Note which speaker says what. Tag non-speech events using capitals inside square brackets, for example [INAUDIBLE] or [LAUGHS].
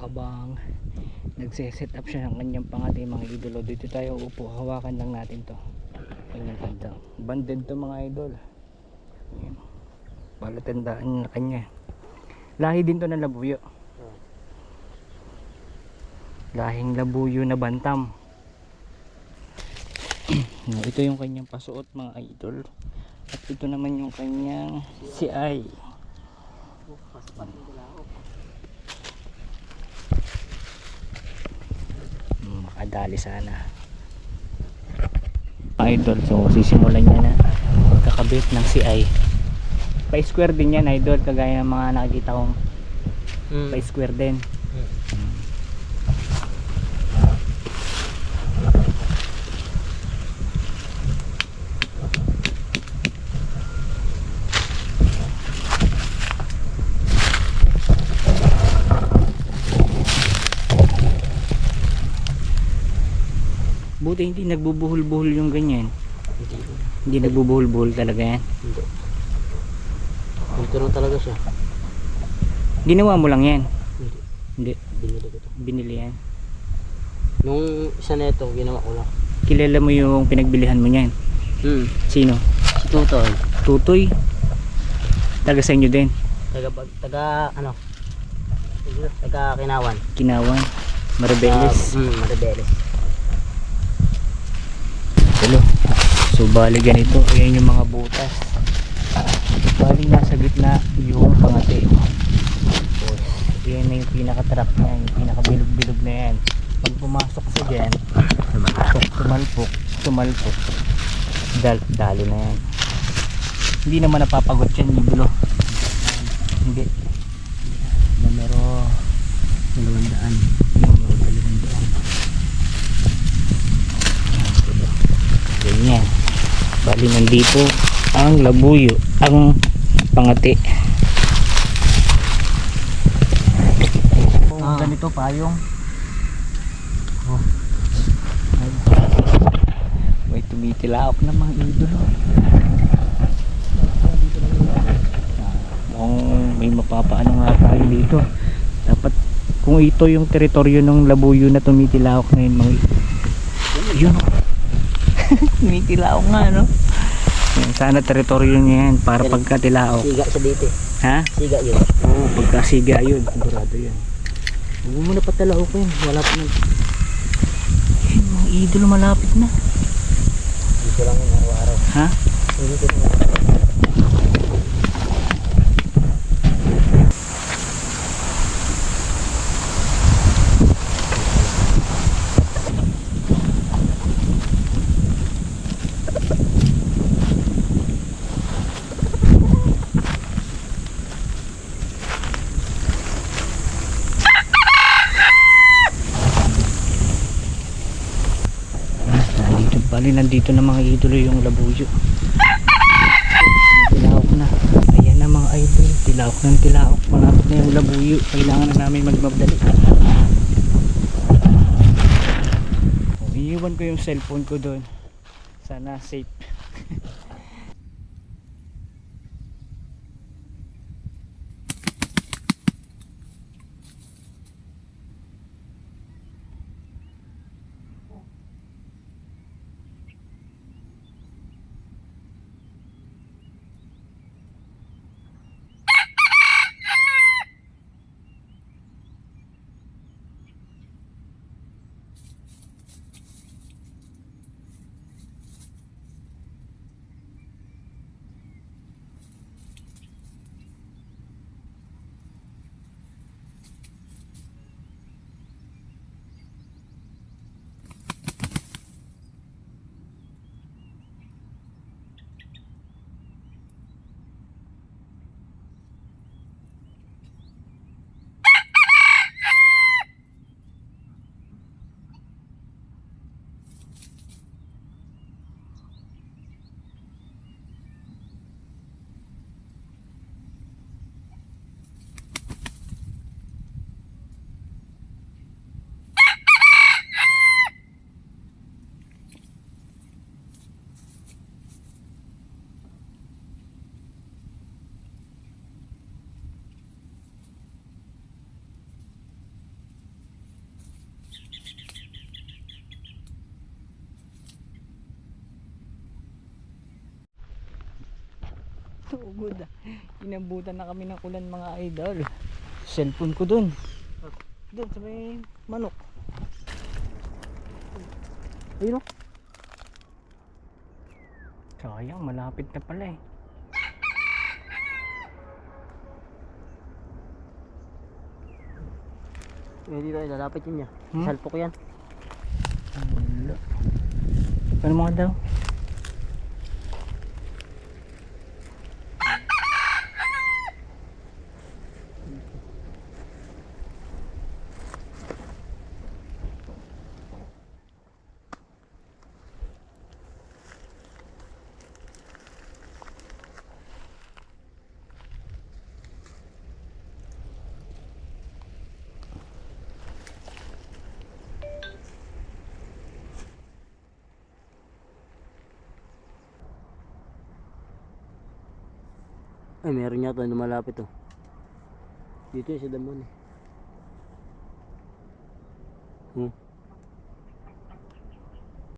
Speaker 1: habang nagse-set up siya ng kanyang pangati mga idolo. Dito tayo upo. Hawakan lang natin to. Kanyang kandang banded to mga idol. Ayan. palatandaan na kanya. Lahi din to ng labuyo. Lahing labuyo na bantam. [CLEARS THROAT] Ito yung kanyang pasuot mga idol. At ito naman yung kanyang CI Hmm, makadali sana. Mga idol so sisimulan niya na. Kakabit ng CI pa square din yan idol kagaya ng mga nakikita kong
Speaker 2: Mm.
Speaker 1: pa square din buti hindi nagbubuhol-buhol yung ganyan
Speaker 2: Hindi.
Speaker 1: hindi nagbubuhol-buhol talaga yan
Speaker 2: Hindi. Dito lang talaga siya.
Speaker 1: ginawa mo lang yan
Speaker 2: Hindi.
Speaker 1: hindi
Speaker 2: Binili ko to.
Speaker 1: binili yan
Speaker 2: Nung isa na ito, ginawa ko lang.
Speaker 1: kilala mo yung pinagbilihan mo niyan
Speaker 2: Hmm.
Speaker 1: sino?
Speaker 2: Si Tutoy.
Speaker 1: tutoy taga sa inyo din
Speaker 2: Taga, taga, ano? Taga Kinawan.
Speaker 1: kinawan marabeles
Speaker 2: Uh, hmm, Maribeles.
Speaker 1: So bali ganito, ayan yung mga butas. Bali nasa gitna yung pangati. Tapos, yan na yung pinaka-trap niya, yung pinaka-bilog-bilog na yan. Pag pumasok sa dyan, tumalpok, tumalpok, tumalpok. Dal, dalo na yan. Hindi naman napapagot yan, liblo. Hindi. Bali nandito ang labuyo ang pangati oh,
Speaker 2: Ah.
Speaker 1: ganito payong oh. Ay. may tumitilaok na mga idolo mukhang may mapapaano nga tayo dito dapat kung ito yung teritoryo ng labuyo na tumitilaok ngayon mga yun oh. [LAUGHS] tumitilaok nga no Yan, sana teritoryo niya yan para pagkatilaok
Speaker 2: Siga sa dito. eh.
Speaker 1: ha?
Speaker 2: Siga yun.
Speaker 1: oo pagkasiga yun sigurado yun huwag mo na patalaokin wala pa nag Ayun, mga idolo malapit na
Speaker 2: Dito lang yung araw-araw.
Speaker 1: ha?
Speaker 2: Dito lang.
Speaker 1: nandito bali nandito na mga idolo yung labuyo. Tilawak na. Ayan na mga idol. Tilawak ng tilawak malapit na yung labuyo. Kailangan na namin magmabdali iiwan ko yung cellphone ko doon. Sana safe [LAUGHS] Tugod. Inabutan na kami ng ulan mga idol. Cellphone ko dun. Dun sa may manok. Ayun oh. Sayang, malapit na pala eh.
Speaker 2: Eh, dito, lalapit yun niya.
Speaker 1: Hmm?
Speaker 2: Salpo ko yan.
Speaker 1: Ano mga daw?
Speaker 2: Ay, meron yata na malapit oh. Dito yung sa damon eh. Hmm.